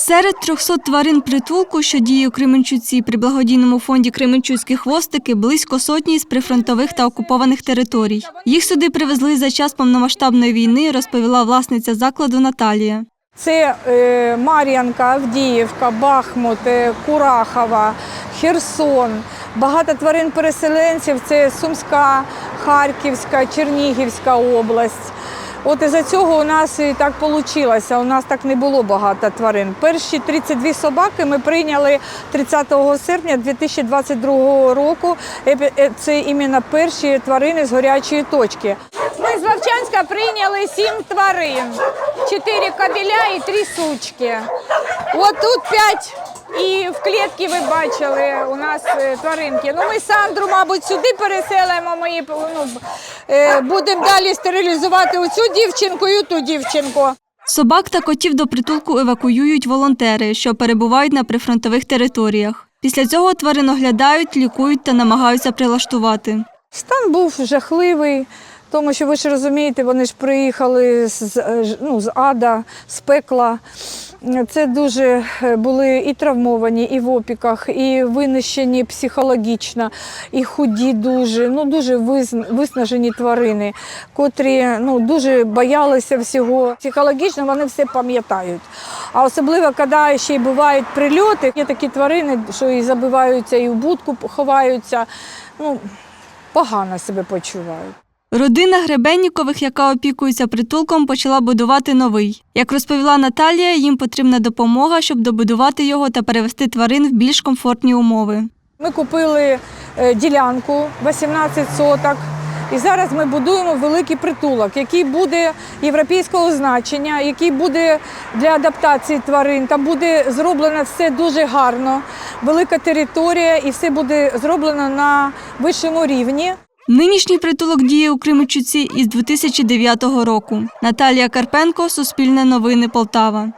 Серед 300 тварин притулку, що діє у Кременчуці при благодійному фонді Кременчуцькі хвостики, близько сотні з прифронтових та окупованих територій. Їх сюди привезли за час повномасштабної війни, розповіла власниця закладу Наталія. Це е, Мар'янка, Авдіївка, Бахмут, е, Курахова, Херсон. Багато тварин-переселенців це Сумська, Харківська, Чернігівська область. От із-за цього у нас і так вийшло. У нас так не було багато тварин. Перші 32 собаки ми прийняли 30 серпня 2022 року. Е, е, Це іменно перші тварини з гарячої точки. Ми з Вовчанська прийняли сім тварин, чотири кабеля і три сучки. От тут п'ять. І в клітці ви бачили у нас е, тваринки. Ну ми Сандру, мабуть, сюди переселимо. Ми ну, е, будемо далі стерилізувати оцю дівчинку і ту дівчинку. Собак та котів до притулку евакуюють волонтери, що перебувають на прифронтових територіях. Після цього тварин оглядають, лікують та намагаються прилаштувати. Стан був жахливий, тому що ви ж розумієте, вони ж приїхали з, е, ну, з ада, з пекла. Це дуже е, були і травмовані, і в опіках, і винищені психологічно, і худі дуже, ну дуже виснажені тварини, котрі ну, дуже боялися всього. Психологічно вони все пам'ятають. А особливо, коли ще й бувають прильоти, є такі тварини, що і забиваються, і в будку ховаються. Ну, погано себе почувають. Родина Гребеннікових, яка опікується притулком, почала будувати новий. Як розповіла Наталія, їм потрібна допомога, щоб добудувати його та перевести тварин в більш комфортні умови. Ми купили е, ділянку 18 соток. І зараз ми будуємо великий притулок, який буде європейського значення, який буде для адаптації тварин. Там буде зроблено все дуже гарно, велика територія, і все буде зроблено на вищому рівні. Нинішній притулок діє у Кримичуці із 2009 року. Наталія Карпенко, Суспільне новини Полтава.